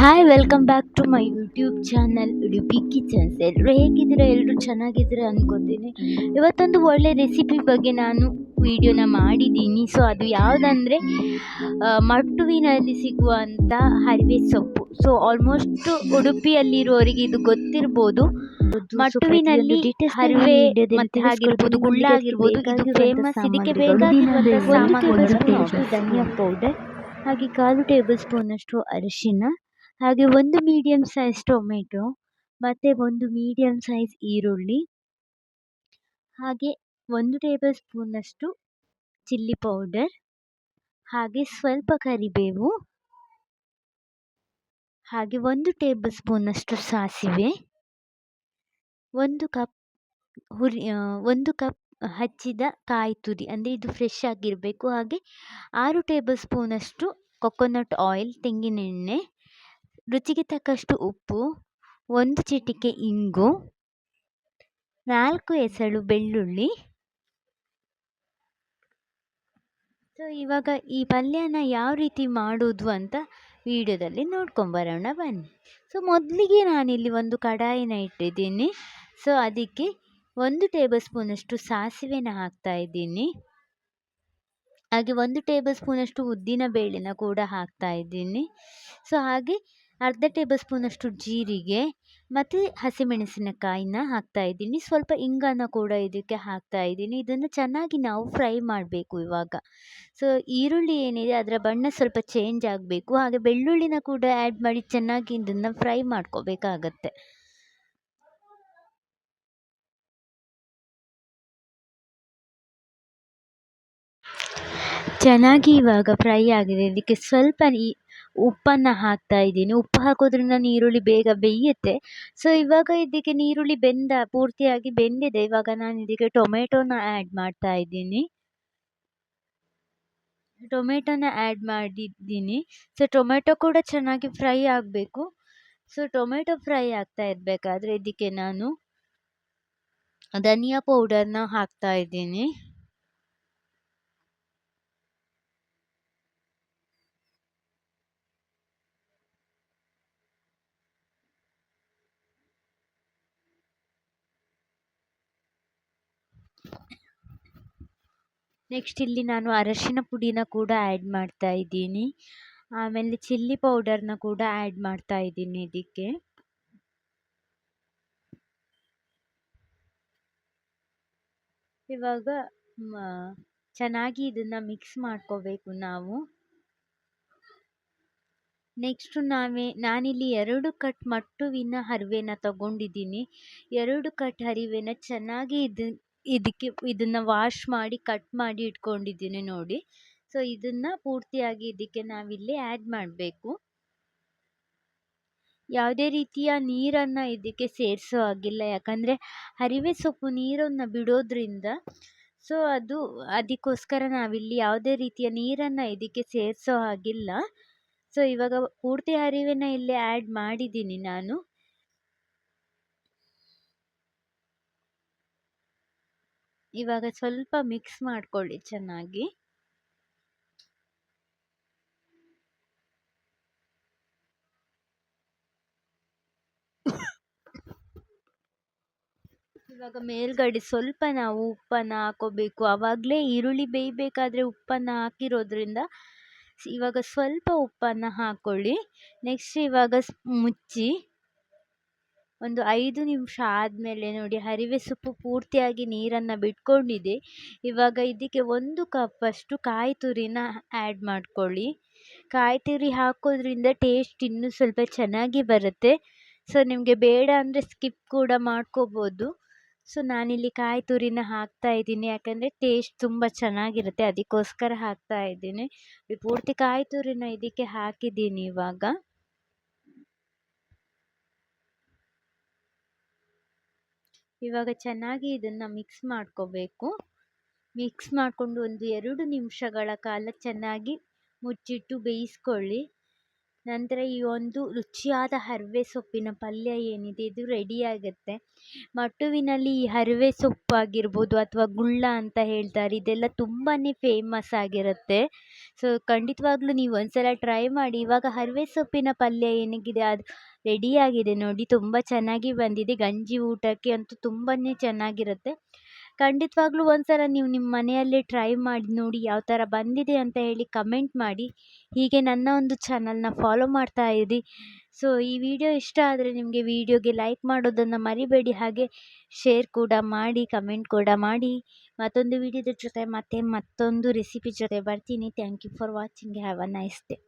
Hi welcome back to my YouTube channel Udupi kitchens ಎಲ್ಲರೂ ಹೇಗಿದ್ದೀರಾ? ಎಲ್ಲರೂ ಚೆನ್ನಾಗಿದ್ದೀರಾ ಅನ್ಕೋತೀನಿ. ಇವತ್ತೊಂದು ಒಳ್ಳೆ ರೆಸಿಪಿ ಬಗ್ಗೆ ನಾನು ವಿಡಿಯೋನ ಮಾಡಿದ್ದೀನಿ. ಸೊ ಅದು ಯಾವುದಂದರೆ ಮಟ್ಟುವಿನಲ್ಲಿ ಸಿಗುವಂಥ ಹರಿವೆ ಸೊಪ್ಪು. ಸೊ ಆಲ್ಮೋಸ್ಟ್ ಉಡುಪಿಯಲ್ಲಿರುವವರಿಗೆ ಇದು ಗೊತ್ತಿರ್ಬೋದು. ಮಟ್ಟುವಿನಲ್ಲಿ ಹರಿವೆ ಮತ್ತೆ ಆಗಿರ್ಬೋದು ಗುಳ್ಳ ಆಗಿರ್ಬೋದು ಇದು ಫೇಮಸ್ ಇದಕ್ಕೆ ಬೇಕಾಗಿರುವಂಥ ಸಾಮಗ್ರಿಗಳು ಧನಿಯಾ ಪೌಡರ್ ಹಾಗೆ ಕಾಲು ಟೇಬಲ್ ಸ್ಪೂನಷ್ಟು ಅರಿಶಿನ ಹಾಗೆ ಒಂದು ಮೀಡಿಯಮ್ ಸೈಜ್ ಟೊಮೆಟೊ ಮತ್ತು ಒಂದು ಮೀಡಿಯಮ್ ಸೈಜ್ ಈರುಳ್ಳಿ, ಹಾಗೆ ಒಂದು ಟೇಬಲ್ ಸ್ಪೂನಷ್ಟು ಚಿಲ್ಲಿ ಪೌಡರ್ ಹಾಗೆ ಸ್ವಲ್ಪ ಕರಿಬೇವು, ಹಾಗೆ ಒಂದು ಟೇಬಲ್ ಸ್ಪೂನಷ್ಟು ಸಾಸಿವೆ, ಒಂದು ಕಪ್ ಹುರಿ ಒಂದು ಕಪ್ ಹಚ್ಚಿದ ಕಾಯಿ ತುರಿ, ಅಂದರೆ ಇದು ಫ್ರೆಶ್ ಆಗಿರಬೇಕು. ಹಾಗೆ ಆರು ಟೇಬಲ್ ಸ್ಪೂನಷ್ಟು ಕೊಕೊನಟ್ ಆಯಿಲ್ ತೆಂಗಿನೆಣ್ಣೆ ರುಚಿಗೆ ತಕ್ಕಷ್ಟು ಉಪ್ಪು, ಒಂದು ಚಿಟಿಕೆ ಇಂಗು, ನಾಲ್ಕು ಎಸಳು ಬೆಳ್ಳುಳ್ಳಿ. ಸೊ ಇವಾಗ ಈ ಪಲ್ಯನ ಯಾವ ರೀತಿ ಮಾಡೋದು ಅಂತ ವಿಡಿಯೋದಲ್ಲಿ ನೋಡ್ಕೊಂಬರೋಣ ಬನ್ನಿ. ಸೊ ಮೊದಲಿಗೆ ನಾನಿಲ್ಲಿ ಒಂದು ಕಡಾಯಿನ ಇಟ್ಟಿದ್ದೀನಿ. ಸೊ ಅದಕ್ಕೆ ಒಂದು ಟೇಬಲ್ ಸ್ಪೂನಷ್ಟು ಸಾಸಿವೆನ ಹಾಕ್ತಾ ಇದ್ದೀನಿ. ಹಾಗೆ ಒಂದು ಟೇಬಲ್ ಸ್ಪೂನಷ್ಟು ಉದ್ದಿನ ಬೇಳೆನ ಕೂಡ ಹಾಕ್ತಾ ಇದ್ದೀನಿ. ಸೊ ಹಾಗೆ ಅರ್ಧ ಟೇಬಲ್ ಸ್ಪೂನಷ್ಟು ಜೀರಿಗೆ ಮತ್ತು ಹಸಿಮೆಣಸಿನಕಾಯಿನ ಹಾಕ್ತಾ ಇದ್ದೀನಿ. ಸ್ವಲ್ಪ ಇಂಗನ್ನು ಕೂಡ ಇದಕ್ಕೆ ಹಾಕ್ತಾ ಇದ್ದೀನಿ. ಇದನ್ನು ಚೆನ್ನಾಗಿ ನಾವು ಫ್ರೈ ಮಾಡಬೇಕು ಇವಾಗ. ಸೊ, ಈರುಳ್ಳಿ ಏನಿದೆ ಅದರ ಬಣ್ಣ ಸ್ವಲ್ಪ ಚೇಂಜ್ ಆಗಬೇಕು. ಹಾಗೆ ಬೆಳ್ಳುಳ್ಳಿನ ಕೂಡ ಆ್ಯಡ್ ಮಾಡಿ ಚೆನ್ನಾಗಿ ಇದನ್ನು ಫ್ರೈ ಮಾಡ್ಕೋಬೇಕಾಗತ್ತೆ. ಚೆನ್ನಾಗಿ ಇವಾಗ ಫ್ರೈ ಆಗಿದೆ. ಇದಕ್ಕೆ ಸ್ವಲ್ಪ ಈ ಉಪ್ಪನ್ನು ಹಾಕ್ತಾ ಇದ್ದೀನಿ. ಉಪ್ಪು ಹಾಕೋದ್ರಿಂದ ನೀರುಳ್ಳಿ ಬೇಗ ಬೇಯುತ್ತೆ. ಸೊ ಇವಾಗ ಇದಕ್ಕೆ ನೀರುಳ್ಳಿ ಬೆಂದ, ಪೂರ್ತಿಯಾಗಿ ಬೆಂದಿದೆ. ಇವಾಗ ನಾನು ಇದಕ್ಕೆ ಟೊಮೆಟೊನ ಆ್ಯಡ್ ಮಾಡ್ತಾ ಇದ್ದೀನಿ. ಟೊಮೆಟೊನ ಆ್ಯಡ್ ಮಾಡಿದ್ದೀನಿ. ಸೊ ಟೊಮೆಟೊ ಕೂಡ ಚೆನ್ನಾಗಿ ಫ್ರೈ ಆಗಬೇಕು. ಸೊ ಟೊಮೆಟೊ ಫ್ರೈ ಆಗ್ತಾ ಇರಬೇಕಾದ್ರೆ ಇದಕ್ಕೆ ನಾನು ಧನಿಯಾ ಪೌಡರ್ನ ಹಾಕ್ತಾ ಇದ್ದೀನಿ. ನೆಕ್ಸ್ಟ್ ಇಲ್ಲಿ ನಾನು ಅರಶಿನ ಪುಡಿನ ಕೂಡ ಆ್ಯಡ್ ಮಾಡ್ತಾ ಇದ್ದೀನಿ. ಆಮೇಲೆ ಚಿಲ್ಲಿ ಪೌಡರ್ನ ಕೂಡ ಆ್ಯಡ್ ಮಾಡ್ತಾ ಇದ್ದೀನಿ ಇದಕ್ಕೆ. ಇವಾಗ ಚೆನ್ನಾಗಿ ಇದನ್ನು ಮಿಕ್ಸ್ ಮಾಡ್ಕೋಬೇಕು ನಾವು. ನೆಕ್ಸ್ಟು ನಾವೇ, ನಾನಿಲ್ಲಿ ಎರಡು ಕಟ್ ಮಟ್ಟುವಿನ ಹರಿವೆನ ತಗೊಂಡಿದ್ದೀನಿ. ಎರಡು ಕಟ್ ಹರಿವೆನ ಚೆನ್ನಾಗಿ ಇದು ಇದಕ್ಕೆ ಇದನ್ನು ವಾಶ್ ಮಾಡಿ ಕಟ್ ಮಾಡಿ ಇಟ್ಕೊಂಡಿದ್ದೀನಿ ನೋಡಿ. ಸೊ ಇದನ್ನು ಪೂರ್ತಿಯಾಗಿ ಇದಕ್ಕೆ ನಾವಿಲ್ಲಿ ಆ್ಯಡ್ ಮಾಡಬೇಕು. ಯಾವುದೇ ರೀತಿಯ ನೀರನ್ನು ಇದಕ್ಕೆ ಸೇರಿಸೋ ಹಾಗಿಲ್ಲ. ಯಾಕಂದರೆ ಹರಿವೆ ಸೊಪ್ಪು ನೀರನ್ನು ಬಿಡೋದ್ರಿಂದ ಸೊ ಅದು ಅದಕ್ಕೋಸ್ಕರ ನಾವಿಲ್ಲಿ ಯಾವುದೇ ರೀತಿಯ ನೀರನ್ನು ಇದಕ್ಕೆ ಸೇರಿಸೋ ಹಾಗಿಲ್ಲ. ಸೊ ಇವಾಗ ಪೂರ್ತಿ ಹರಿವೆನ ಇಲ್ಲಿ ಆ್ಯಡ್ ಮಾಡಿದ್ದೀನಿ ನಾನು. ಇವಾಗ ಸ್ವಲ್ಪ ಮಿಕ್ಸ್ ಮಾಡ್ಕೊಳ್ಳಿ ಚೆನ್ನಾಗಿ. ಇವಾಗ ಮೇಲ್ಗಡೆ ಸ್ವಲ್ಪ ನಾವು ಉಪ್ಪನ್ನು ಹಾಕೋಬೇಕು. ಆವಾಗಲೇ ಈರುಳ್ಳಿ ಬೇಯಬೇಕಾದ್ರೆ ಉಪ್ಪನ್ನು ಹಾಕಿರೋದ್ರಿಂದ ಇವಾಗ ಸ್ವಲ್ಪ ಉಪ್ಪನ್ನು ಹಾಕ್ಕೊಳ್ಳಿ ನೆಕ್ಸ್ಟ್ ಇವಾಗ ಮುಚ್ಚಿ. ಒಂದು ಐದು ನಿಮಿಷ ಆದಮೇಲೆ ನೋಡಿ ಹರಿವೆ ಸೊಪ್ಪು ಪೂರ್ತಿಯಾಗಿ ನೀರನ್ನು ಬಿಟ್ಕೊಂಡಿದೆ. ಇವಾಗ ಇದಕ್ಕೆ ಒಂದು ಕಪ್ಪಷ್ಟು ಕಾಯಿ ತುರಿನ ಆ್ಯಡ್ ಮಾಡ್ಕೊಳ್ಳಿ. ಕಾಯಿ ತುರಿ ಹಾಕೋದ್ರಿಂದ ಟೇಸ್ಟ್ ಇನ್ನೂ ಸ್ವಲ್ಪ ಚೆನ್ನಾಗಿ ಬರುತ್ತೆ. ಸೊ ನಿಮಗೆ ಬೇಡ ಅಂದರೆ ಸ್ಕಿಪ್ ಕೂಡ ಮಾಡ್ಕೋಬೋದು. ಸೊ ನಾನಿಲ್ಲಿ ಕಾಯಿ ತುರಿನ ಹಾಕ್ತಾ ಇದ್ದೀನಿ. ಯಾಕಂದರೆ ಟೇಸ್ಟ್ ತುಂಬ ಚೆನ್ನಾಗಿರುತ್ತೆ. ಅದಕ್ಕೋಸ್ಕರ ಹಾಕ್ತಾ ಇದ್ದೀನಿ. ಪೂರ್ತಿ ಕಾಯಿ ತುರಿನ ಇದಕ್ಕೆ ಹಾಕಿದ್ದೀನಿ ಇವಾಗ. ಇವಾಗ ಚೆನ್ನಾಗಿ ಇದನ್ನು ಮಿಕ್ಸ್ ಮಾಡ್ಕೋಬೇಕು. ಮಿಕ್ಸ್ ಮಾಡಿಕೊಂಡು ಒಂದು ಎರಡು ನಿಮಿಷಗಳ ಕಾಲ ಚೆನ್ನಾಗಿ ಮುಚ್ಚಿಟ್ಟು ಬೇಯಿಸ್ಕೊಳ್ಳಿ. ನಂತರ ಈ ಒಂದು ರುಚಿಯಾದ ಹರಿವೆ ಸೊಪ್ಪಿನ ಪಲ್ಯ ಏನಿದೆ, ಇದು ರೆಡಿ ಆಗುತ್ತೆ. ಮಟ್ಟುವಿನಲ್ಲಿ ಈ ಹರಿವೆ ಸೊಪ್ಪು ಆಗಿರ್ಬೋದು ಅಥವಾ ಗುಳ್ಳ ಅಂತ ಹೇಳ್ತಾರೆ, ಇದೆಲ್ಲ ತುಂಬಾ ಫೇಮಸ್ ಆಗಿರುತ್ತೆ. ಸೊ ಖಂಡಿತವಾಗ್ಲೂ ನೀವು ಒಂದ್ಸಲ ಟ್ರೈ ಮಾಡಿ. ಇವಾಗ ಹರಿವೆ ಸೊಪ್ಪಿನ ಪಲ್ಯ ಏನಿಗಿದೆ, ಅದು ರೆಡಿಯಾಗಿದೆ ನೋಡಿ, ತುಂಬ ಚೆನ್ನಾಗಿ ಬಂದಿದೆ. ಗಂಜಿ ಊಟಕ್ಕೆ ಅಂತೂ ತುಂಬಾ ಚೆನ್ನಾಗಿರುತ್ತೆ. ಖಂಡಿತವಾಗ್ಲೂ ಒಂದ್ಸಲ ನೀವು ನಿಮ್ಮ ಮನೆಯಲ್ಲೇ ಟ್ರೈ ಮಾಡಿ ನೋಡಿ, ಯಾವ ಥರ ಬಂದಿದೆ ಅಂತ ಹೇಳಿ ಕಮೆಂಟ್ ಮಾಡಿ. ಹೀಗೆ ನನ್ನ ಒಂದು ಚಾನಲ್ನ ಫಾಲೋ ಮಾಡ್ತಾ ಇರಿ. ಸೊ ಈ ವಿಡಿಯೋ ಇಷ್ಟ ಆದರೆ ನಿಮಗೆ ವಿಡಿಯೋಗೆ ಲೈಕ್ ಮಾಡೋದನ್ನು ಮರಿಬೇಡಿ. ಹಾಗೆ ಶೇರ್ ಕೂಡ ಮಾಡಿ ಕಮೆಂಟ್ ಕೂಡ ಮಾಡಿ. ಮತ್ತೊಂದು ವಿಡಿಯೋದ ಜೊತೆ ಮತ್ತೆ ಮತ್ತೊಂದು ರೆಸಿಪಿ ಜೊತೆ ಬರ್ತೀನಿ. Thank you for watching have a nice day